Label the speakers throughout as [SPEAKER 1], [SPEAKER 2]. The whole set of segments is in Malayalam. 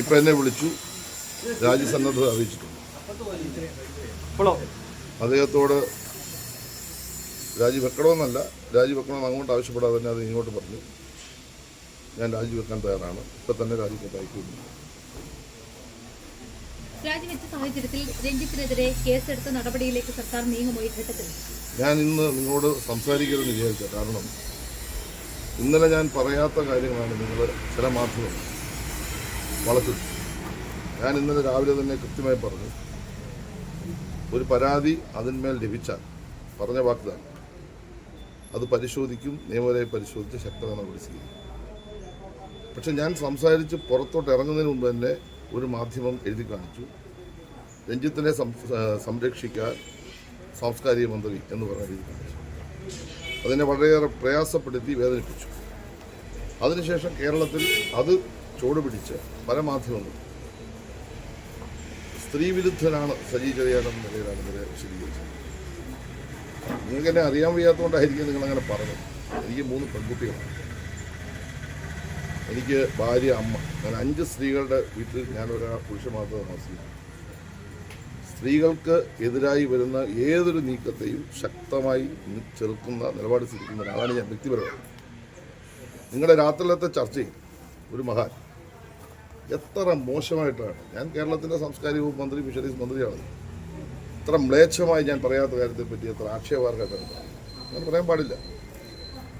[SPEAKER 1] ഇപ്പം എന്നെ വിളിച്ചു. രാജ്യസന്നദ്ധത അറിയിച്ചിട്ടുണ്ട്. അദ്ദേഹത്തോട് രാജിവെക്കണമെന്നല്ല രാജിവെക്കണമെന്ന് അങ്ങോട്ട് ആവശ്യപ്പെടാതെ തന്നെ അത് ഇങ്ങോട്ട് പറഞ്ഞു. ഞാൻ രാജിവെക്കാൻ തയ്യാറാണ്. ഇപ്പം തന്നെ രാജിവെക്കാൻ അയക്കുന്നു
[SPEAKER 2] രാജിവെച്ച സാഹചര്യത്തിൽ രഞ്ജിത്തിനെതിരെ കേസെടുത്ത നടപടിയിലേക്ക് സർക്കാർ നീങ്ങുമോ ഈ ഘട്ടത്തിൽ?
[SPEAKER 1] ഞാൻ ഇന്ന് നിങ്ങളോട് സംസാരിക്കരുതെന്ന് വിചാരിച്ച കാരണം ഇന്നലെ ഞാൻ പറയാത്ത കാര്യങ്ങളാണ് നിങ്ങൾ ചില മാധ്യമം വളർത്തുന്നത് ഞാൻ ഇന്നലെ രാവിലെ തന്നെ കൃത്യമായി പറഞ്ഞു ഒരു പരാതി അതിന്മേൽ ലഭിച്ചാൽ പറഞ്ഞ വാക്കുതാണ് അത് പരിശോധിക്കും നിയമപരമായി പരിശോധിച്ച് ശക്തമായ നടപടി സ്വീകരിക്കും. പക്ഷെ ഞാൻ സംസാരിച്ച് പുറത്തോട്ട് ഇറങ്ങുന്നതിന് മുമ്പ് തന്നെ ഒരു മാധ്യമം എഴുതി കാണിച്ചു. രഞ്ജിത്തിനെ സംരക്ഷിക്കാൻ സാംസ്കാരിക മന്ത്രി എന്ന് പറഞ്ഞ രീതി കാണിച്ചു. അതിനെ വളരെയേറെ പ്രയാസപ്പെടുത്തി വേദനിപ്പിച്ചു. അതിനുശേഷം കേരളത്തിൽ അത് ചുവടുപിടിച്ച് പല മാധ്യമങ്ങളും സ്ത്രീവിരുദ്ധനാണ് സജി ചെറിയാനെന്ന നിലയിലാണ് ഇവരെ വിശദീകരിച്ചത് നിങ്ങൾക്ക് എന്നെ അറിയാൻ വയ്യാത്തതുകൊണ്ടായിരിക്കും നിങ്ങൾ അങ്ങനെ പറഞ്ഞത്. എനിക്ക് മൂന്ന് പെൺകുട്ടികളാണ്. എനിക്ക് ഭാര്യ അമ്മ. ഞാൻ അഞ്ച് സ്ത്രീകളുടെ വീട്ടിൽ ഞാൻ ഒരാൾ പുരുഷ മാത്രം താമസിക്കുന്നു. സ്ത്രീകൾക്ക് എതിരായി വരുന്ന ഏതൊരു നീക്കത്തെയും ശക്തമായി ചെറുക്കുന്ന നിലപാട് സ്വീകരിക്കുന്ന ഒരാളാണ് ഞാൻ വ്യക്തിപരമായി. നിങ്ങളുടെ രാത്രിയിലത്തെ ചർച്ചയിൽ ഒരു മഹാൻ. എത്ര മോശമായിട്ടാണ്. ഞാൻ കേരളത്തിന്റെ സാംസ്കാരിക വകുപ്പ് മന്ത്രി ഫിഷറീസ് മന്ത്രിയാണ്. ഇത്ര മ്ലേച്ഛമായി ഞാൻ പറയാത്ത കാര്യത്തെ പറ്റി എത്ര ആക്ഷേപാർഹമായിട്ടാണ് ഞാൻ പറയാൻ പാടില്ല.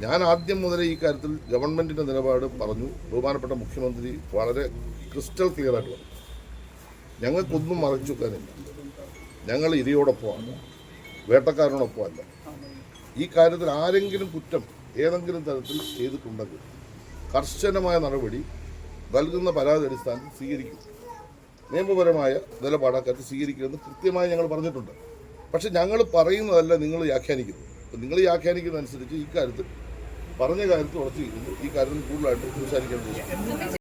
[SPEAKER 1] ഞാൻ ആദ്യം മുതലേ ഈ കാര്യത്തിൽ ഗവൺമെന്റിന്റെ നിലപാട് പറഞ്ഞു. ബഹുമാനപ്പെട്ട മുഖ്യമന്ത്രി വളരെ ക്രിസ്റ്റൽ ക്ലിയർ ആയിട്ട് പറഞ്ഞു. ഞങ്ങൾക്കൊന്നും മറച്ചു വെക്കാനില്ല. ഞങ്ങൾ ഇരയോടൊപ്പമാണ്. വേട്ടക്കാരനോടൊപ്പമല്ല. ഈ കാര്യത്തിൽ ആരെങ്കിലും കുറ്റം ഏതെങ്കിലും തരത്തിൽ ചെയ്തിട്ടുണ്ടെങ്കിൽ കർശനമായ നടപടി നൽകുന്ന പരാതി അടിസ്ഥാനത്തിൽ സ്വീകരിക്കും. നിയമപരമായ നിലപാട് അക്കാര്യത്തിൽ സ്വീകരിക്കുമെന്ന് കൃത്യമായി ഞങ്ങൾ പറഞ്ഞിട്ടുണ്ട്. പക്ഷെ ഞങ്ങൾ പറയുന്നതല്ല നിങ്ങൾ വ്യാഖ്യാനിക്കുന്നത്. നിങ്ങൾ വ്യാഖ്യാനിക്കുന്നതനുസരിച്ച് ഈ കാര്യത്തിൽ പറഞ്ഞ കാര്യത്തിൽ ഉറച്ചു ഈ കാര്യത്തിൽ കൂടുതലായിട്ട് സംസാരിക്കാൻ പോകും